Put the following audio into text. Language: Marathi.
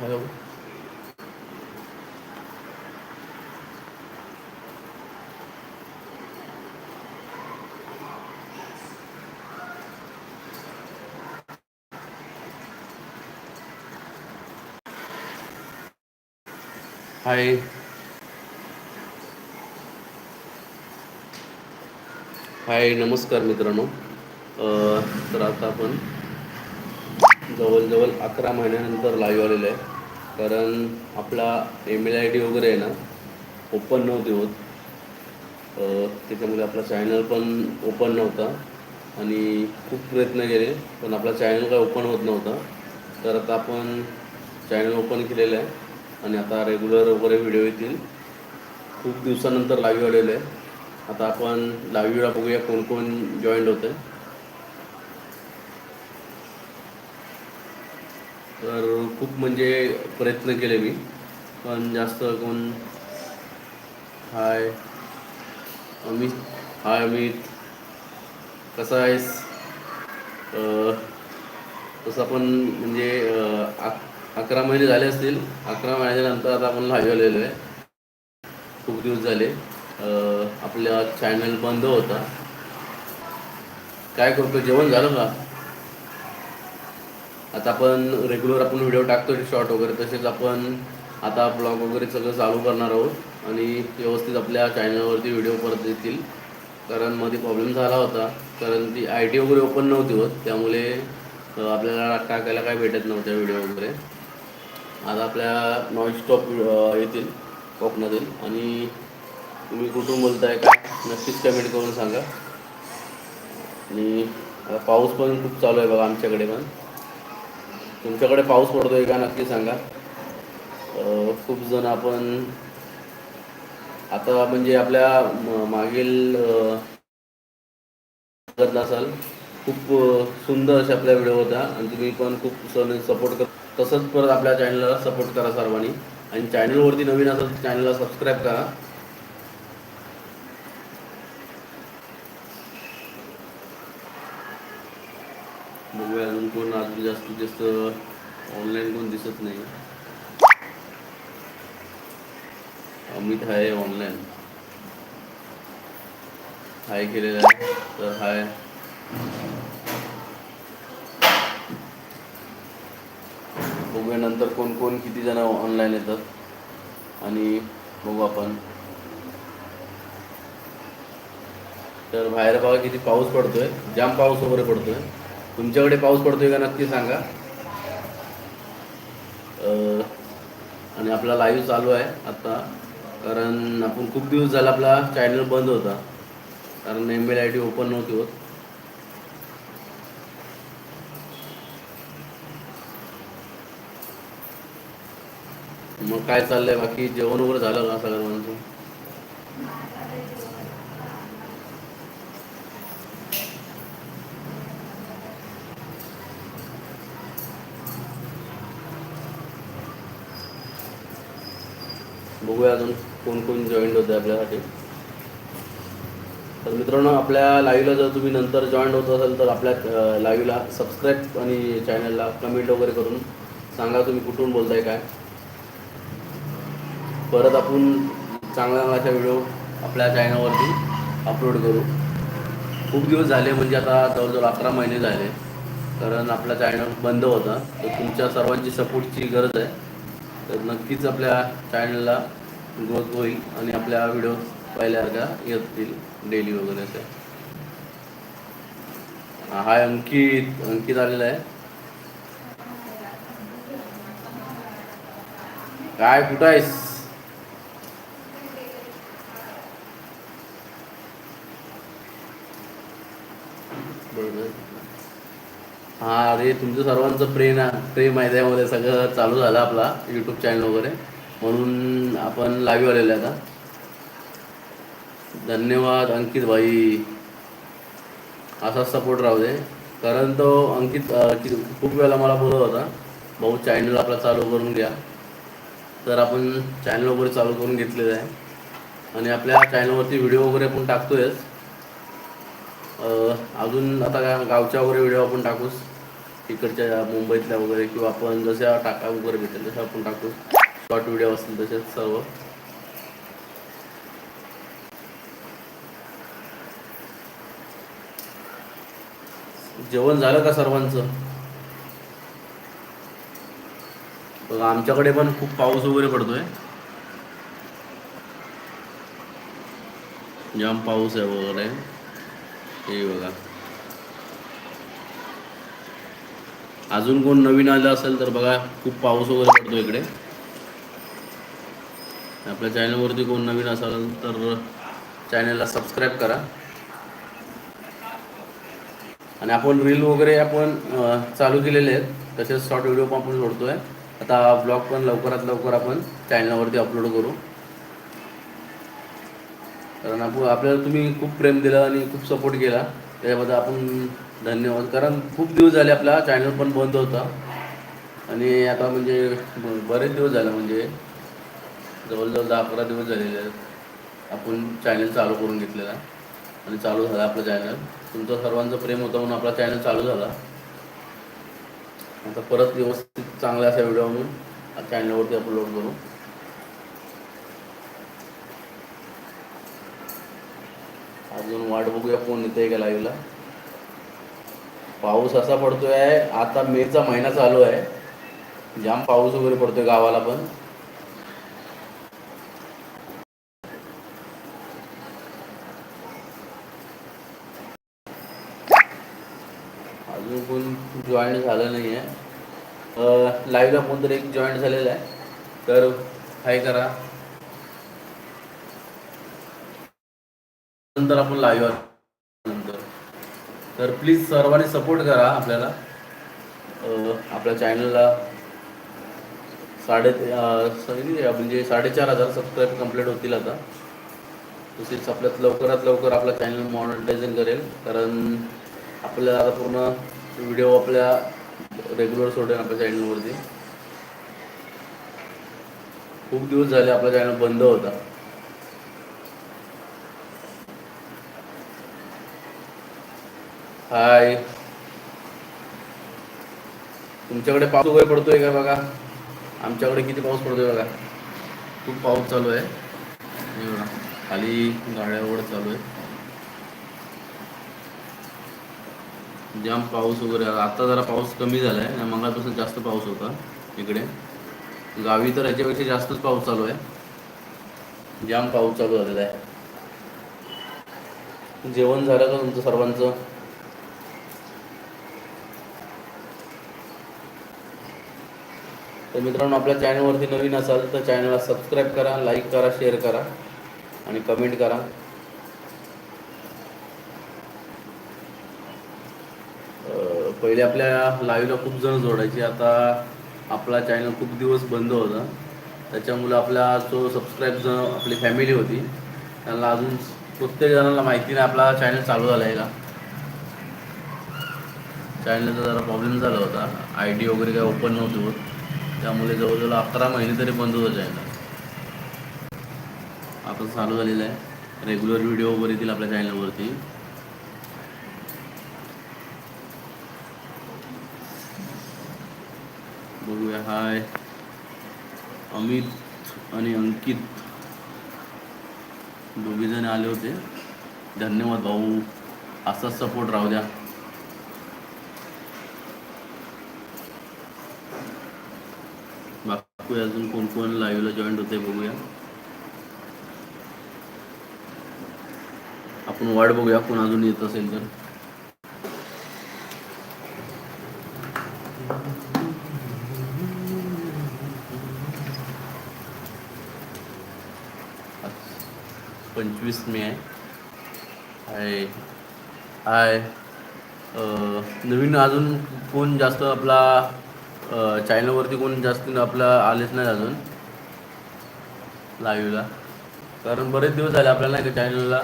हॅलो. हाय हाय नमस्कार मित्रांनो. तर आता आपण जवळजवळ अकरा महिन्यानंतर लाईव्ह आलेलं आहे. कारण आपला ईमेल आय डी वगैरे आहे ना ओपन नव्हती होत. त्याच्यामुळे आपला चॅनल पण ओपन नव्हता. आणि खूप प्रयत्न केले पण आपला चॅनल काय ओपन होत नव्हता. तर आता आपण चॅनल ओपन केलेलं आहे. आणि आता रेग्युलर वगैरे व्हिडिओ येतील. खूप दिवसानंतर लाईव्ह आलेलं आहे. आता आपण लाईव्हला बघूया कोण कोण जॉईंट होतं तर खूप म्हणजे प्रयत्न केले मी. पण जास्त कोण हाय अमित हाय अमित कसा आहेस? तसं आपण म्हणजे अकरा महिने झाले असतील. अकरा महिन्यानंतर आता आपण लाईव्ह आलेलो आहे. खूप दिवस झाले. आपल्या चॅनल बंद होता. काय करतो? जेवण झालं का? आता आपण रेग्युलर आपण व्हिडिओ टाकतो शॉर्ट वगैरे तसेच आपण आता ब्लॉग वगैरे सगळं चालू करणार आहोत. आणि व्यवस्थित आपल्या चॅनलवरती व्हिडिओ परत येतील. कारण मध्ये प्रॉब्लेम झाला होता. कारण ती आय टी वगैरे ओपन नव्हती होत. त्यामुळे आपल्याला टाकायला काय भेटत नव्हत्या व्हिडिओ वगैरे. आता आपल्या नॉन स्टॉप येतील कोकणातील. आणि तुम्ही कुठून बोलताय का नक्कीच कमेंट करून सांगा. आणि आता पाऊस पण खूप चालू आहे बघा आमच्याकडे पण. तुमच्याकडे पाऊस पडतोय का? नक्की सांगा. खूप जण आपण आता म्हणजे आपल्या मागील असाल खूप सुंदर अशा आपल्या व्हिडिओ होता आणि तुम्ही पण खूप सपोर्ट कर तसंच परत आपल्या चॅनलला सपोर्ट करा सर्वांनी. आणि चॅनलवरती नवीन असेल तर चॅनलला सबस्क्राईब करा. बघूया अजून कोण अजून जास्तीत जास्त ऑनलाईन कोण दिसत नाही. अमित हाय ऑनलाईन हाय केलेला आहे तर हाय. बघूया नंतर कोण कोण किती जण ऑनलाईन येतात. आणि बघू आपण. तर बाहेर बघा किती पाऊस पडतोय. जाम पाऊस वगैरे पडतोय. तुमच्याकडे पाऊस पडतोय का नक्की सांगा. आणि आपला लाईव्ह चालू आहे आता. कारण आपण खूप दिवस झाला आपला चॅनल बंद होता. कारण ईमेल आय डी ओपन नव्हती होत. मग काय चाललंय? बाकी जेवण वगैरे झालं का सगळ्यांचं? बघूया अजून कोण कोण जॉईंट होते आपल्यासाठी. तर मित्रांनो आपल्या लाईव्हला जर तुम्ही नंतर जॉईन होत असाल तर आपल्या लाईव्हला सबस्क्राईब आणि चॅनलला कमेंट वगैरे करून सांगा तुम्ही कुठून बोलताय काय. परत आपण चांगल्या चांगल्या व्हिडिओ आपल्या चॅनलवरती अपलोड करू. खूप दिवस झाले म्हणजे आता जवळजवळ अकरा महिने झाले. कारण आपला चॅनल बंद होता. तर तुमच्या सर्वांची सपोर्टची गरज आहे. तर नक्कीच आपल्या चॅनलला ग्रोथ होईल आणि आपल्या व्हिडिओ पाहिल्यासारख्या येतील डेली वगैरे असे. हा, हाय अंकित अंकित आलेला आहे. काय कुठं आहेस? हा अरे तुमचं सर्वांचं प्रेम प्रेम आहे त्यामध्ये सगळं चालू झालं आपला यूट्यूब चॅनल वगैरे. म्हणून आपण लाईव्ह आलेलो आता. धन्यवाद अंकित भाई. असाच सपोर्ट राहू दे. कारण तो अंकित खूप वेळेला मला बोलत होता भाऊ चॅनल आपला चालू करून घ्या. तर आपण चॅनल वगैरे चालू करून घेतलेलं आहे. आणि आपल्या चॅनलवरती व्हिडिओ वगैरे आपण टाकतोयच. अजून आता काय गावच्या वगैरे व्हिडिओ आपण टाकूच. इकडच्या मुंबईतल्या वगैरे किंवा आपण जशा टाका वगैरे भेटेल तसं आपण टाकू. शॉर्ट व्हिडिओ असतील तसेच सर्व. जेवण झालं का सर्वांचं? बघा आमच्याकडे पण खूप पाऊस वगैरे पडतोय. जाम पाऊस आहे वगैरे. हे बघा. अजून कोण नवीन आलं असेल तर बघा खूप पाऊस वगैरे पडतो इकडे. आपल्या चॅनलवरती कोण नवीन असाल तर चॅनलला सबस्क्राईब करा. आणि आपण रील वगैरे आपण चालू केलेले आहेत. तसेच शॉर्ट व्हिडिओ पण आपण सोडतोय. आता ब्लॉग पण लवकरात लवकर आपण चॅनलवरती अपलोड करू. कारण आपण आपल्याला तुम्ही खूप प्रेम दिला आणि खूप सपोर्ट केला. त्याच्याबद्दल आपण धन्यवाद. कारण खूप दिवस झाले आपला चॅनल पण बंद होता. आणि आता म्हणजे बरेच दिवस झाले म्हणजे जवळजवळ दहा अकरा दिवस झालेले आहेत आपण चॅनल चालू करून घेतलेला. आणि चालू झाला आपलं चॅनल तुमचं सर्वांचं प्रेम होतं म्हणून आपला चॅनल चालू झाला. आता परत व्यवस्थित चांगला असा व्हिडिओ म्हणून चॅनलवरती अपलोड करू. अजून वाट बघूया कोण येते का लाईव्हला पाऊस असा पडतोय आता मेचा महिना चालू आहे. जाम पाऊस वगैरे पडतोय गावाला पण. अजून कोण जॉईन झालं नाही आहे लाईव्हला कोणतरी एक जॉईन झालेला आहे. तर काय करा. नंतर आपण लाईव्ह नंतर. तर प्लीज सर्वांनी सपोर्ट करा आपल्याला. आपल्या चॅनलला साडे म्हणजे साडेचार हजार सबस्क्राईब कंप्लीट होतील आता. तसेच आपल्यात लवकरात लवकर आपला चॅनल मॉनिटायझिंग करेल. कारण आपल्याला आता पूर्ण व्हिडिओ आपल्या रेग्युलर सोडेल आपल्या चॅनलवरती खूप दिवस झाले आपला चॅनल बंद होता. हाय. तुमच्याकडे पाऊस वगैरे पडतोय का बघा? आमच्याकडे किती पाऊस पडतोय बघा? खूप पाऊस चालू आहे. बघा खाली गाड्या वगैरे चालू आहे. जाम पाऊस वगैरे आता जरा पाऊस कमी झाला आहे मंगळापासून जास्त पाऊस होता इकडे. गावी तर याच्यापेक्षा जास्तच पाऊस चालू आहे. जाम पाऊस चालू झालेला आहे. जेवण झालं का तुमचं सर्वांचं? तर मित्रांनो आपल्या चॅनलवरती नवीन असाल तर चॅनलला सबस्क्राईब करा लाईक करा शेअर करा आणि कमेंट करा. पहिले आपल्या लाईव्हला खूप जण जोडायचे. आता आपला चॅनल खूप दिवस बंद होता. त्याच्यामुळे आपला जो सबस्क्राईब जण आपली फॅमिली होती त्यांना अजून प्रत्येक जणांना माहिती नाही आपला चॅनल चालू झाला आहे का. चॅनलचा जरा प्रॉब्लेम झाला होता. आय डी वगैरे काय ओपन नव्हती होत. त्यामुळे जवळजवळ अकरा महिने तरी बंद होतं चॅनल आता चालू झालेलं आहे. रेग्युलर व्हिडिओ वगैरे येतील आपल्या चॅनलवरती बघूया हाय. अमित आणि अंकित. दोघीजण आले होते. धन्यवाद भाऊ. असाच सपोर्ट राहू द्या. बाकी अजून कोण कोण लाईव्हला जॉईंट होते बघूया. आपण वाट बघूया कोण अजून येत असेल तर. पंचवीस मे आहे. हाय. हाय. नवीन अजून कोण जास्त आपला चॅनलवरती कोण जास्त आपला आलेच नाही अजून. लाईव्हला कारण बरेच दिवस झाले आपल्याला नाही का चॅनलला